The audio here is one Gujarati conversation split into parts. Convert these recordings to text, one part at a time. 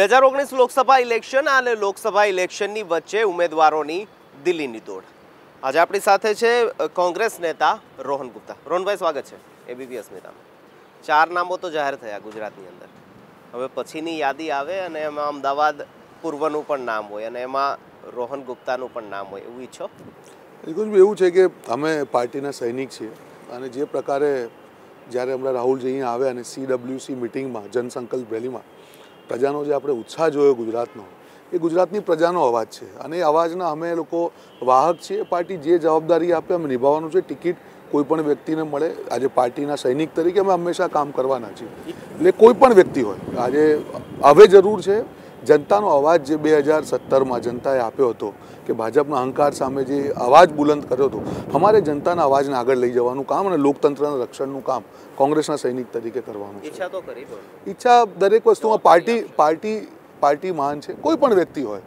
બે હજાર ઓગણીસ લોકસભા ઇલેક્શન અને લોકસભા ઇલેક્શનની વચ્ચે ઉમેદવારોની દિલ્હીની દોડ. આજે આપણી સાથે છે કોંગ્રેસ નેતા રોહન ગુપ્તા. રોહનભાઈ, સ્વાગત છે એબીપી અસ્મિતામાં ચાર નામો તો જાહેર થયા ગુજરાતની અંદર. હવે પછીની યાદી આવે અને એમાં અમદાવાદ પૂર્વનું પણ નામ હોય અને એમાં રોહન ગુપ્તાનું પણ નામ હોય, એવું ઈચ્છો? બિલકુલ એવું છે કે અમે પાર્ટીના સૈનિક છીએ અને જે પ્રકારે જ્યારે હમણાં રાહુલજી અહીંયા આવ્યા અને સીડબ્લ્યુસી મિટિંગમાં જનસંકલ્પ રેલીમાં પ્રજાનો જે આપણે ઉત્સાહ જોયો ગુજરાતનો, એ ગુજરાતની પ્રજાનો અવાજ છે. અને એ અવાજના અમે લોકો વાહક છીએ. પાર્ટી જે જવાબદારી આપે, અમે નિભાવવાનું છે. ટિકિટ કોઈ પણ વ્યક્તિને મળે, આજે પાર્ટીના સૈનિક તરીકે અમે હંમેશા કામ કરવાના છીએ. એટલે કોઈ પણ વ્યક્તિ હોય, આજે હવે જરૂર છે જનતાનો અવાજ જે બે હજાર સત્તરમાં જનતાએ આપ્યો હતો કે ભાજપના અહંકાર સામે જે અવાજ બુલંદ કર્યો હતો અમારે જનતાના અવાજને આગળ લઈ જવાનું કામ અને લોકતંત્રના રક્ષણનું કામ કોંગ્રેસના સૈનિક તરીકે કરવાનું છે. ઈચ્છા તો કરી ઈચ્છા દરેક વસ્તુમાં પાર્ટી પાર્ટી પાર્ટી મહાન છે કોઈ પણ વ્યક્તિ હોય.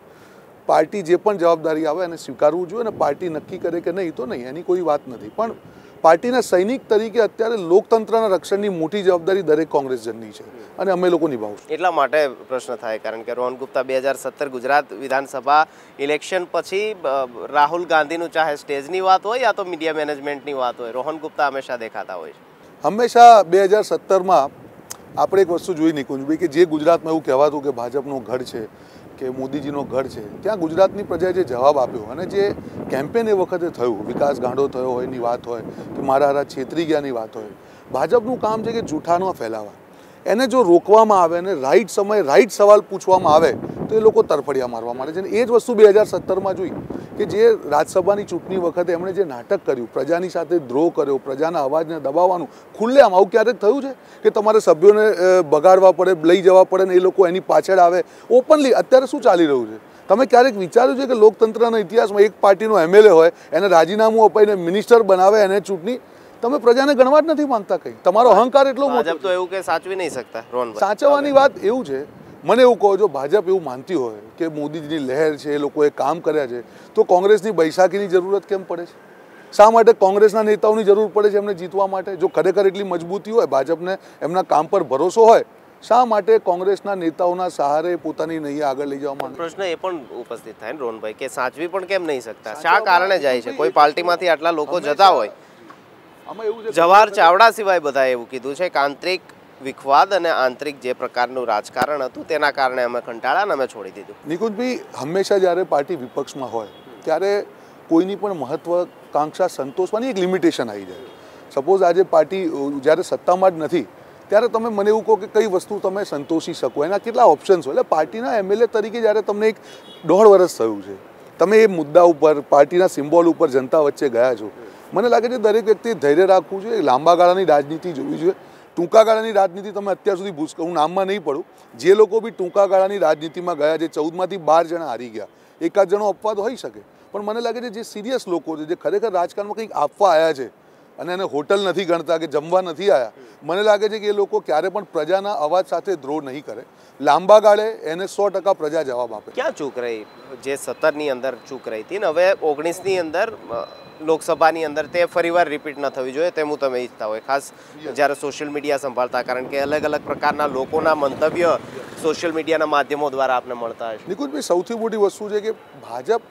પાર્ટી જે પણ જવાબદારી આવે એને સ્વીકારવું જોઈએ અને પાર્ટી નક્કી કરે કે નહીં તો નહીં એની કોઈ વાત નથી. પણ પાર્ટીના સૈનિક તરીકે અત્યારે લોકતંત્રના રક્ષણની મોટી જવાબદારી દરેક કોંગ્રેસજનની છે અને અમે લોકો નિભાવશું. એટલા માટે પ્રશ્ન થાય કારણ કે રોહન ગુપ્તા બે હજાર સત્તર ગુજરાત વિધાનસભા ઇલેક્શન પછી રાહુલ ગાંધીનું ચાહે સ્ટેજની વાત હોય યા તો મીડિયા મેનેજમેન્ટની વાત હોય. રોહન ગુપ્તા હંમેશા દેખાતા હોય છે. હંમેશા બે હજાર સત્તરમાં આપણે એક વસ્તુ જોઈ નિકુંજભાઈ કે જે ગુજરાતમાં એવું કહેવાતું કે ભાજપનો ગઢ છે, કે મોદીજીનો ગઢ છે, ત્યાં ગુજરાતની પ્રજાએ જે જવાબ આપ્યો અને જે કેમ્પેન એ વખતે થયું, વિકાસ ગાંડો થયો હોયની વાત હોય, કે મારા હારા છેતરી ગયાની વાત હોય, ભાજપનું કામ છે કે જૂઠાનો ફેલાવા. એને જો રોકવામાં આવે અને રાઈટ સમયે રાઈટ સવાલ પૂછવામાં આવે, તો એ લોકો તરફડિયા મારવા માંડે છે એ જ વસ્તુ બે હજાર સત્તરમાં જોઈ. કે જે રાજ્યસભાની ચૂંટણી વખતે એમણે જે નાટક કર્યું પ્રજાની સાથે દ્રોહ કર્યો પ્રજાના અવાજને દબાવવાનું ખુલ્લેઆમ આવું ક્યારેક થયું છે? કે તમારે સભ્યોને બગાડવા પડે લઈ જવા પડે ને એ લોકો એની પાછળ આવે? ઓપનલી અત્યારે શું ચાલી રહ્યું છે? તમે ક્યારેક વિચાર્યું છે કે લોકતંત્રના ઇતિહાસમાં એક પાર્ટીનો એમએલએ હોય એને રાજીનામું અપાઈને મિનિસ્ટર બનાવે એને ચૂંટણી? તમે પ્રજાને ગણવા જ નથી માંગતા કંઈ? તમારો અહંકાર એટલો મોટો તો એવું કે સાચવી નહીં શકતા સાચવવાની વાત એવું છે મને એવું કહો જો ભાજપ એવું માનતી હોય કે મોદીજીની લહેર છે એ લોકોએ કામ કર્યા છે તો કોંગ્રેસની બૈસાખીની જરૂરત કેમ પડે છે? શા માટે કોંગ્રેસના નેતાઓની જરૂર પડે છે એમને જીતવા માટે? જો ખરેખર એટલી મજબૂતી હોય ભાજપને એમના કામ પર ભરોસો હોય શા માટે કોંગ્રેસના નેતાઓના સહારે પોતાની નહીં આગળ લઈ જવા માંગે? પ્રશ્ન એ પણ ઉપસ્થિત થાય ને રોનભાઈ કે સાચવી પણ કેમ નહીં શકતા? શા કારણે જાય છે? કોઈ પાર્ટીમાંથી આટલા લોકો જતા હોય? આમાં એવું છે જવાહર ચાવડા સિવાય બધાએ એવું કીધું છે કે આંતરિક વિખવાદ અને આંતરિક જે પ્રકારનું રાજકારણ હતું તેના કારણે અમે કંટાળા અને અમે છોડી દીધું. નિકુંજભાઈ, હંમેશા જ્યારે પાર્ટી વિપક્ષમાં હોય, ત્યારે કોઈની પણ મહત્વકાંક્ષા સંતોષવાની એક લિમિટેશન આવી જાય. સપોઝ આજે પાર્ટી જ્યારે સત્તામાં જ નથી, ત્યારે તમે મને એવું કહો કે કઈ વસ્તુ તમે સંતોષી શકો? એના કેટલા ઓપ્શન્સ હોય? એટલે પાર્ટીના એમએલએ તરીકે જ્યારે તમને એક દોઢ વર્ષ થયું છે, તમે એ મુદ્દા ઉપર, પાર્ટીના સિમ્બોલ ઉપર જનતા વચ્ચે ગયા છો. મને લાગે છે દરેક વ્યક્તિએ ધૈર્ય રાખવું જોઈએ, લાંબા ગાળાની રાજનીતિ જોવી જોઈએ. ટૂંકા ગાળાની રાજનીતિ તમે અત્યાર સુધી ભૂસ હું નામમાં નહીં પડું. જે લોકો બી ટૂંકા ગાળાની રાજનીતિમાં ગયા છે, ચૌદમાંથી બાર જણા હારી ગયા. એકાદ જણો અપવાદ હોઈ શકે. પણ મને લાગે છે જે સિરિયસ લોકો છે, જે ખરેખર રાજકારણમાં કંઈક આપવા આવ્યા છે અને એને હોટલ નથી ગણતા કે જમવા નથી આવ્યા મને લાગે છે કે એ લોકો ક્યારે પણ પ્રજાના અવાજ સાથે દ્રોહ નહીં કરે. લાંબા ગાળે એને સો ટકા પ્રજા જવાબ આપે. ક્યાં ચૂક રહી? જે સત્તરની અંદર ચૂક રહી હતી ને, હવે ઓગણીસની અંદર લોકસભાની અંદર તે ફરીવાર રિપીટ ન થવી જોઈએ તેમ તમે ઈચ્છતા હોય. ખાસ જ્યારે સોશિયલ મીડિયા સંભાળતા કારણ કે અલગ અલગ પ્રકારના લોકોના મંતવ્ય સોશિયલ મીડિયાના માધ્યમો દ્વારા આપને મળતા હશે. નિકુંજભાઈ સૌથી મોટી વસ્તુ છે કે ભાજપ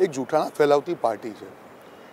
એક જૂઠાણા ફેલાવતી પાર્ટી છે.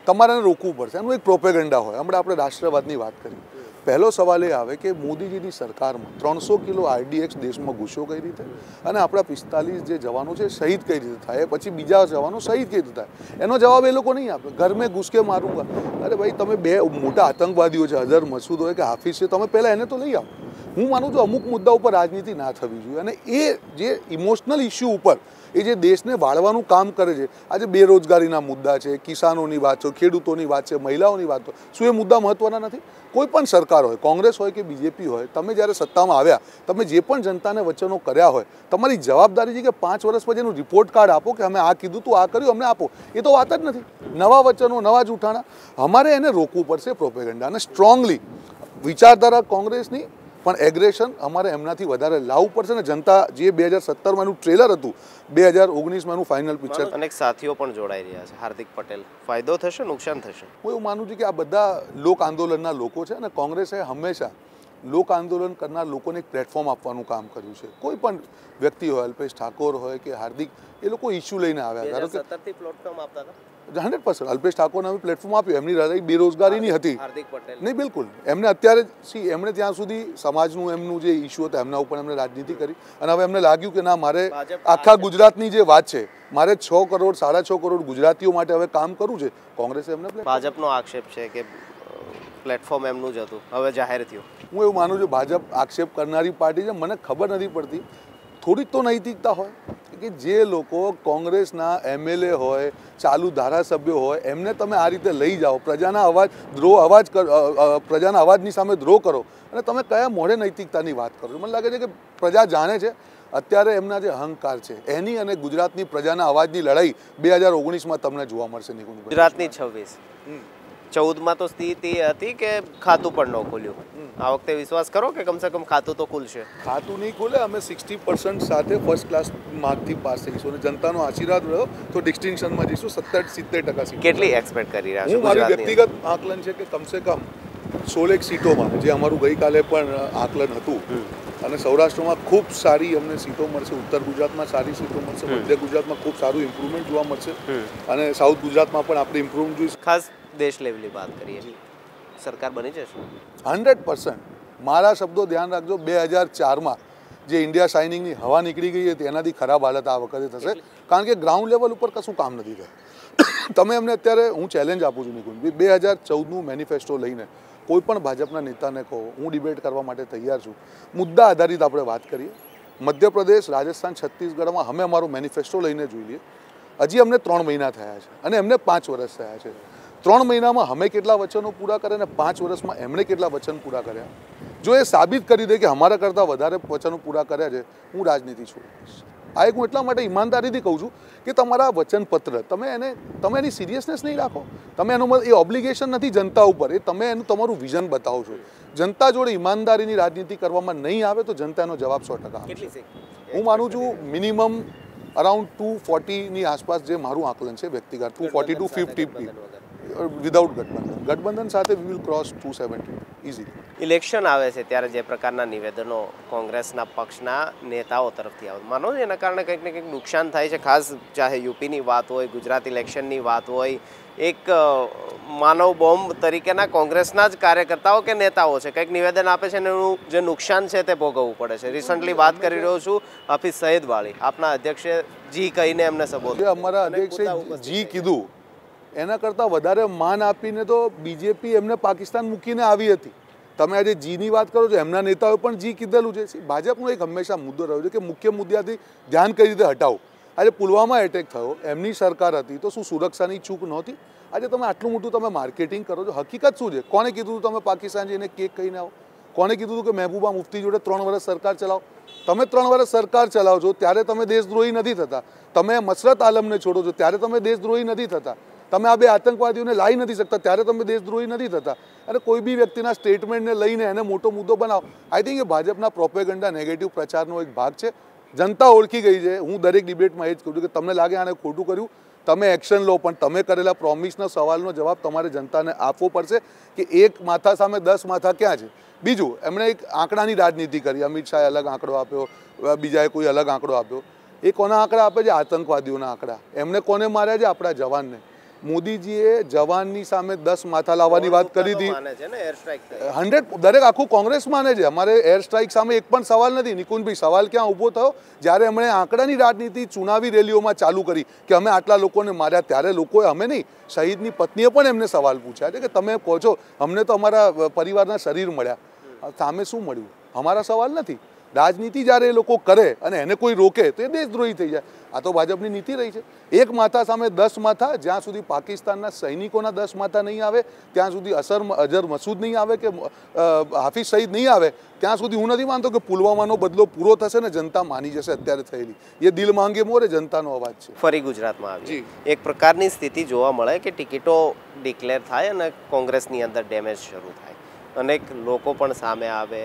તમારે રોકવું પડશે. એનું એક પ્રોપેગન્ડા હોય. હમણાં આપણે રાષ્ટ્રવાદની વાત કરી. પહેલો સવાલ એ આવે કે મોદીજીની સરકારમાં ત્રણસો કિલો આરડીએક્સ દેશમાં ઘૂસ્યો કઈ રીતે? અને આપણા પિસ્તાલીસ જે જવાનો છે શહીદ કઈ રીતે થાય? પછી બીજા જવાનો શહીદ કઈ રીતે થાય? એનો જવાબ એ લોકો નહીં આપે. ઘર મેં ઘૂસકે મારું મારુંગા. અરે ભાઈ, તમે બે મોટા આતંકવાદીઓ છે અઝર મસૂદ હોય કે હાફિઝ છે, તમે પહેલાં એને તો લઈ આવો. હું માનું છું અમુક મુદ્દા ઉપર રાજનીતિ ના થવી જોઈએ. અને એ જે ઇમોશનલ ઇસ્યુ ઉપર, એ જે દેશને વાળવાનું કામ કરે છે, આજે બેરોજગારીના મુદ્દા છે, કિસાનોની વાત છે, ખેડૂતોની વાત છે, મહિલાઓની વાત છે, શું એ મુદ્દા મહત્વના નથી? કોઈ પણ સરકાર હોય, કોંગ્રેસ હોય કે બીજેપી હોય, તમે જ્યારે સત્તામાં આવ્યા, તમે જે પણ જનતાને વચનો કર્યા હોય, તમારી જવાબદારી છે કે પાંચ વર્ષ પછી એનું રિપોર્ટ કાર્ડ આપો કે અમે આ કીધું, તું આ કર્યું, અમને આપો. એ તો વાત જ નથી. નવા વચનો, નવા જૂઠાણા. અમારે એને રોકવું પડશે પ્રોપેગન્ડા અને સ્ટ્રોંગલી વિચારધારા કોંગ્રેસની પણ એગ્રેશન અમારે એમનાથી વધારે લાવવું પડશે ને જનતા જે બે હજાર સત્તરમાં એનું ટ્રેલર હતું બે હજાર ઓગણીસમાં એનું ફાઇનલ પિક્ચર અનેક સાથીઓ પણ જોડાઈ રહ્યા છે હાર્દિક પટેલ. ફાયદો થશે નુકસાન થશે? હું એવું માનું છું કે આ બધા લોક આંદોલનના લોકો છે અને કોંગ્રેસે હંમેશા લોક આંદોલન કરનાર લોકોને એક પ્લેટફોર્મ આપવાનું કામ કર્યું છે. કોઈ પણ વ્યક્તિ હોય અલ્પેશ ઠાકોર હોય કે હાર્દિક એ લોકો ઇસ્યુ લઈને આવ્યા. ધારો કે હંડ્રેડ પર્સન્ટ. અલ્પેશ ઠાકોરને અમે પ્લેટફોર્મ આપ્યું. એમની લડાઈ બેરોજગારીની હતી. નહીં બિલકુલ. એમને અત્યારે સી એમણે ત્યાં સુધી સમાજનું એમનું જે ઇસ્યુ હતા એમના ઉપર એમણે રાજનીતિ કરી. અને હવે એમને લાગ્યું કે ના મારે આખા ગુજરાતની જે વાત છે મારે છ કરોડ સાડા છ કરોડ ગુજરાતીઓ માટે હવે કામ કરવું છે. કોંગ્રેસે એમને ભાજપનો આક્ષેપ છે કે પ્લેટફોર્મ એમનું જ હતું. હવે જાહેર થયું. હું એવું માનું છું ભાજપ આક્ષેપ કરનારી પાર્ટી છે. મને ખબર નથી પડતી. થોડીક તો નૈતિકતા હોય. કે જે લોકો કોંગ્રેસના એમએલએ હોય, ચાલુ ધારાસભ્યો હોય, એમને તમે આ રીતે લઈ જાઓ, પ્રજાના અવાજ દ્રોહ અવાજ પ્રજાના અવાજની સામે દ્રોહ કરો. અને તમે કયા મોઢે નૈતિકતાની વાત કરો છો? મને લાગે છે કે પ્રજા જાણે છે, અત્યારે એમના જે અહંકાર છે, એની અને ગુજરાતની પ્રજાના અવાજની લડાઈ બે હજાર ઓગણીસમાં તમને જોવા મળશે નિકુંજભાઈ ગુજરાતની છવ્વીસ. ચૌદમાં તો સ્થિતિ હતી કે ખાતું પણ ન ખુલ્યું. આ વખતે વિશ્વાસ કરો કે કમસે કમ ખાતું તો ખુલશે? ખાતું નહીં ખુલે અમે સિક્સટી પર્સન્ટ સાથે ફર્સ્ટ ક્લાસ માર્કથી પાસ થઈશું અને જનતાનો આશીર્વાદ રહ્યો તો ડિસ્ટિંક્શનમાં જઈશું સત્તર સિત્તેર ટકા સીટ. કેટલી એક્સપેક્ટ કરી રહ્યા છું મારું વ્યક્તિગત આકલન છે કે કમસે કમ સોળેક સીટોમાં જે અમારું ગઈકાલે પણ આકલન હતું અને સૌરાષ્ટ્રમાં ખૂબ સારી અમને સીટો મળશે ઉત્તર ગુજરાતમાં સારી સીટો મળશે મધ્ય ગુજરાતમાં ખૂબ સારું ઇમ્પ્રુવમેન્ટ જોવા મળશે અને સાઉથ ગુજરાતમાં પણ આપણે ઇમ્પ્રુવમેન્ટ જોઈશું. ખાસ દેશ લેવલની વાત કરીએ. સરકાર બની જશે? Hundred percent. મારા શબ્દો ધ્યાન રાખજો બે હજાર ચારમાં જે ઇન્ડિયા શાઇનિંગની હવા નીકળી ગઈ હતી એનાથી ખરાબ હાલત આ વખતે થશે. કારણ કે ગ્રાઉન્ડ લેવલ ઉપર કશું કામ નથી થયું. તમે એમને અત્યારે હું ચેલેન્જ આપું છું નિકુંજ બે હજાર ચૌદનું મેનિફેસ્ટો લઈને કોઈ પણ ભાજપના નેતાને કહો હું ડિબેટ કરવા માટે તૈયાર છું. મુદ્દા આધારિત આપણે વાત કરીએ. મધ્યપ્રદેશ રાજસ્થાન છત્તીસગઢમાં અમે અમારું મેનિફેસ્ટો લઈને જોઈ લઈએ હજી અમને ત્રણ મહિના થયા છે અને એમને પાંચ વર્ષ થયા છે. ત્રણ મહિનામાં અમે કેટલા વચનો પૂરા કર્યા અને પાંચ વર્ષમાં એમણે કેટલા વચન પૂરા કર્યા? જો એ સાબિત કરી દે કે અમારા કરતાં વધારે વચનો પૂરા કર્યા છે હું રાજનીતિ છોડીશ આ એક હું એટલા માટે ઈમાનદારીથી કહું છું કે તમારા વચનપત્ર તમે એને તમે એની સિરિયસનેસ નહીં રાખો. તમે એનું એ ઓબ્લિગેશન નથી જનતા ઉપર એ તમે એનું તમારું વિઝન બતાવો છો. જનતા જોડે ઈમાનદારીની રાજનીતિ કરવામાં નહીં આવે તો જનતાનો જવાબ સો ટકા હું માનું છું મિનિમમ અરાઉન્ડ ટુ ફોર્ટીની આસપાસ જે મારું આકલન છે વ્યક્તિગત two forty two fifty without ગઠબંધન. ગઠબંધન સાથે we will cross two seventy easy election આવે છે ત્યારે જે પ્રકારના નિવેદનો કોંગ્રેસના પક્ષના નેતાઓ તરફથી આવે માનો એના કારણે કંઈક ને કંઈક નુકસાન થાય છે ખાસ ચાહે યુપીની વાત હોય ગુજરાત ઇલેક્શનની વાત હોય એક માનવ બોમ્બ તરીકેના કોંગ્રેસના જ કાર્યકર્તાઓ કે નેતાઓ છે કંઈક નિવેદન આપે છે એનું જે નુકસાન છે તે ભોગવવું પડે છે. રિસન્ટલી વાત કરી રહ્યો છું હફીઝ સૈદ વાળી આપના અધ્યક્ષે જી કહીને એમને જે અમારા અધ્યક્ષે જી કીધું એના કરતાં વધારે માન આપીને તો બીજેપી એમને પાકિસ્તાન મૂકીને આવી હતી. તમે આજે જીની વાત કરો છો, એમના નેતાઓએ પણ જી કીધેલું છે. ભાજપનો એક હંમેશા મુદ્દો રહ્યો છે કે મુખ્ય મુદ્દાથી ધ્યાન કઈ રીતે હટાવો. આજે પુલવામા એટેક થયો, એમની સરકાર હતી, તો શું સુરક્ષાની ચૂક નહોતી? આજે તમે આટલું મોટું તમે માર્કેટિંગ કરો છો, હકીકત શું છે? કોણે કીધું તમે પાકિસ્તાન જઈને કેક કહીને આવો? કોણે કીધું કે મહેબૂબા મુફ્તી જોડે ત્રણ વર્ષ સરકાર ચલાવો? તમે ત્રણ વર્ષ સરકાર ચલાવો છો ત્યારે તમે દેશદ્રોહી નથી થતા. તમે મસરત આલમને છોડો છો, ત્યારે તમે દેશદ્રોહી નથી થતા. તમે આ બે આતંકવાદીઓને લાવી નથી શકતા, ત્યારે તમે દેશદ્રોહી નથી થતા. અને કોઈ બી વ્યક્તિના સ્ટેટમેન્ટને લઈને એને મોટો મુદ્દો બનાવો. આઈ થિંક એ ભાજપના પ્રોપેગંડા નેગેટિવ પ્રચારનો એક ભાગ છે. જનતા ઓળખી ગઈ છે. હું દરેક ડિબેટમાં એ જ કહું છું કે તમને લાગે આને ખોટું કર્યું? તમે એક્શન લો, પણ તમે કરેલા પ્રોમિસના સવાલનો જવાબ તમારે જનતાને આપવો પડશે કે એક માથા સામે દસ માથા ક્યાં છે? બીજું, એમણે એક આંકડાની રાજનીતિ કરી. અમિત શાહે અલગ આંકડો આપ્યો, બીજાએ કોઈ અલગ આંકડો આપ્યો. એ કોના આંકડા આપે છે? આતંકવાદીઓના આંકડા. એમને કોને માર્યા છે? આપણા જવાનને. મોદીજીએ જવાનની સામે દસ માથા લાવવાની વાત કરી હતી. હંડ્રેડ દરેક આખું કોંગ્રેસ માને છે. અમારે એર સ્ટ્રાઇક સામે એક પણ સવાલ નથી. નિકુંજભાઈ સવાલ ક્યાં ઊભો થયો? જ્યારે એમણે આંકડાની રાજનીતિ ચુનાવી રેલીઓમાં ચાલુ કરી કે અમે આટલા લોકોને માર્યા ત્યારે લોકોએ અમે નહીં શહીદની પત્નીએ પણ એમને સવાલ પૂછ્યા છે કે તમે કહો છો અમને તો અમારા પરિવારના શરીર મળ્યા. સામે શું મળ્યું? અમારા સવાલ નથી. રાજનીતિ જ્યારે એ લોકો કરે અને એને કોઈ રોકે તો એ દેશદ્રોહી થઈ જાય. આ તો ભાજપની નીતિ રહી છે. એક માથા સામે દસ માથા જ્યાં સુધી પાકિસ્તાનના સૈનિકોના દસ માથા નહીં આવે ત્યાં સુધી અસર અજર મસૂદ નહીં આવે કે હાફિઝ સઈદ નહીં આવે ત્યાં સુધી હું નથી માનતો કે પુલવામાનો બદલો પૂરો થશે ને જનતા માની જશે અત્યારે થયેલી. એ દિલ માંગે મોરે જનતાનો અવાજ છે. ફરી ગુજરાતમાં આવી એક પ્રકારની સ્થિતિ જોવા મળે કે ટિકિટો ડિક્લેર થાય અને કોંગ્રેસની અંદર ડેમેજ શરૂ થાય. અનેક લોકો પણ સામે આવે.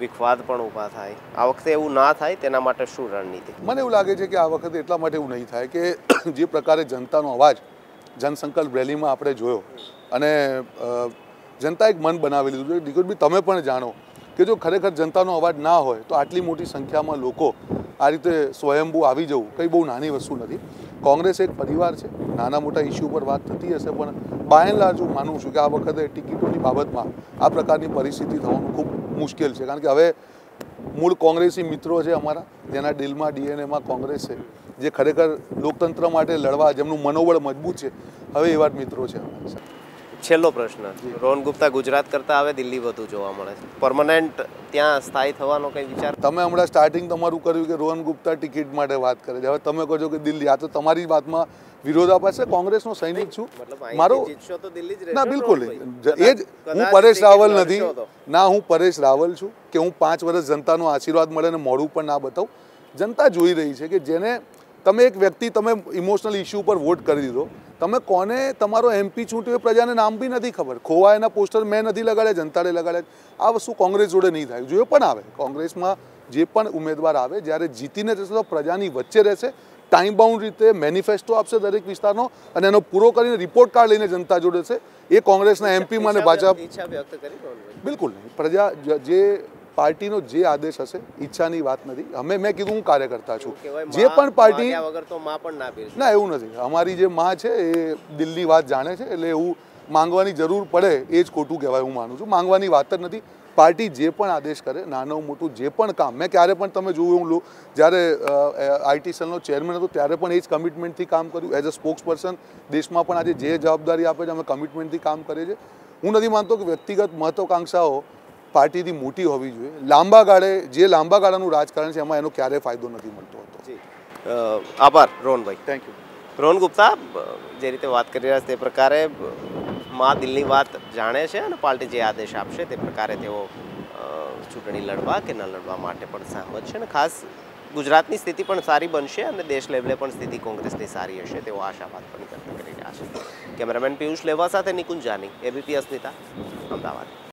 વિખવાદ પણ ઊભા થાય. આ વખતે એવું ના થાય, તેના માટે શું રણનીતિ? મને એવું લાગે છે કે આ વખતે એટલા માટે એવું નહીં થાય કે જે પ્રકારે જનતાનો અવાજ જનસંકલ્પ રેલીમાં આપણે જોયો અને જનતા એક મન બનાવી લીધું છે. નિકુંજભાઈ તમે પણ જાણો કે જો ખરેખર જનતાનો અવાજ ના હોય, તો આટલી મોટી સંખ્યામાં લોકો આ રીતે સ્વયંભૂ આવી જવું કંઈ બહુ નાની વસ્તુ નથી. કોંગ્રેસ એક પરિવાર છે. નાના મોટા ઇસ્યુ પર વાત થતી હશે, પણ બાય એન્ડ લાર્જ હું માનું છું કે આ વખતે ટિકિટોની બાબતમાં આ પ્રકારની પરિસ્થિતિ થવાનું ખૂબ મુશ્કેલ છે કારણ કે હવે મૂળ કોંગ્રેસી મિત્રો છે અમારા, જેના દિલમાં ડીએનએમાં કોંગ્રેસ છે, જે ખરેખર લોકતંત્ર માટે લડવા, જેમનું મનોબળ મજબૂત છે, હવે એવા જ મિત્રો છે અમારી. છેલ્લો પ્રશ્ન. રોહન ગુપ્તા ગુજરાત કરતા હવે દિલ્હી વધુ જોવા મળે છે. પરમનન્ટ ત્યાં સ્થાયી થવાનો કંઈ વિચાર? તમે હમણાં સ્ટાર્ટિંગ તમારું કર્યું કે રોહન ગુપ્તા ટિકિટ માટે વાત કરે છે. હવે તમે કહો છો કે દિલ્હી. આ તો તમારી વાતમાં વિરોધાભાસ છે કોંગ્રેસનો સૈનિક છું. મારો ના બિલકુલ? એ જ હું પરેશ રાવલ નથી. ના હું પરેશ રાવલ છું કે હું પાંચ વર્ષ જનતાનો આશીર્વાદ મળે ને મોડું પણ ના બતાવું. જનતા જોઈ રહી છે કે જેને તમે એક વ્યક્તિ તમે ઇમોશનલ ઇશ્યુ પર વોટ કરી દીધો. તમે કોને તમારો એમપી ચૂંટ્યો એ પ્રજાને નામ બી નથી ખબર. ખોવા એના પોસ્ટર મેં નથી લગાડ્યા જનતાએ લગાડ્યા. આ વસ્તુ કોંગ્રેસ જોડે નહીં થાય. જો એ પણ આવે. કોંગ્રેસમાં જે પણ ઉમેદવાર આવે જ્યારે જીતીને જશે તો પ્રજાની વચ્ચે રહેશે. ટાઈમ બાઉન્ડ રીતે મેનિફેસ્ટો આપશે દરેક વિસ્તારનો અને એનો પૂરો કરીને રિપોર્ટ કાર્ડ લઈને જનતા જોડે છે. એ કોંગ્રેસના એમપીમાં અને ભાજપ કરી બિલકુલ નહીં. પ્રજા જે પાર્ટીનો જે આદેશ હશે ઈચ્છાની વાત નથી. અમે મેં કીધું હું કાર્યકર્તા છું. જે પણ પાર્ટી વગર તો માં પણ ના ના એવું નથી. અમારી જે માં છે એ દિલની વાત જાણે છે એટલે એવું માંગવાની જરૂર પડે એ જ ખોટું કહેવાય હું માનું છું. માંગવાની વાત જ નથી. પાર્ટી જે પણ આદેશ કરે નાનું મોટું જે પણ કામ મેં ક્યારે પણ તમે જોયું હું લો- જ્યારે આઈટી સેલનો ચેરમેન હતો ત્યારે પણ એ જ કમિટમેન્ટથી કામ કર્યું. એઝ અ સ્પોક્સ પર્સન દેશમાં પણ આજે જે જવાબદારી આપે છે અમે કમિટમેન્ટથી કામ કરીએ છીએ. હું નથી માનતો કે વ્યક્તિગત મહત્વકાંક્ષાઓ પાર્ટીથી મોટી હોવી જોઈએ. લાંબા ગાળે જે લાંબા ગાળાનું રાજકારણ છે એમાં એનો ક્યારેય ફાયદો નથી મળતો હતો. આભાર રોહનભાઈ. થેન્ક યુ રોહન ગુપ્તા જે રીતે વાત કરી રહ્યા છે તે પ્રકારે મા દિલની વાત જાણે છે અને પાર્ટી જે આદેશ આપશે તે પ્રકારે તેઓ ચૂંટણી લડવા કે ન લડવા માટે પણ સહમત છે અને ખાસ ગુજરાતની સ્થિતિ પણ સારી બનશે અને દેશ લેવલે પણ સ્થિતિ કોંગ્રેસની સારી હશે તેવો આશાવાદ પણ વ્યક્ત કરી રહ્યા છે. કેમેરામેન પિયુષ લેવા સાથે નિકુંજ જાની એબીપી અસ્મિતા અમદાવાદ.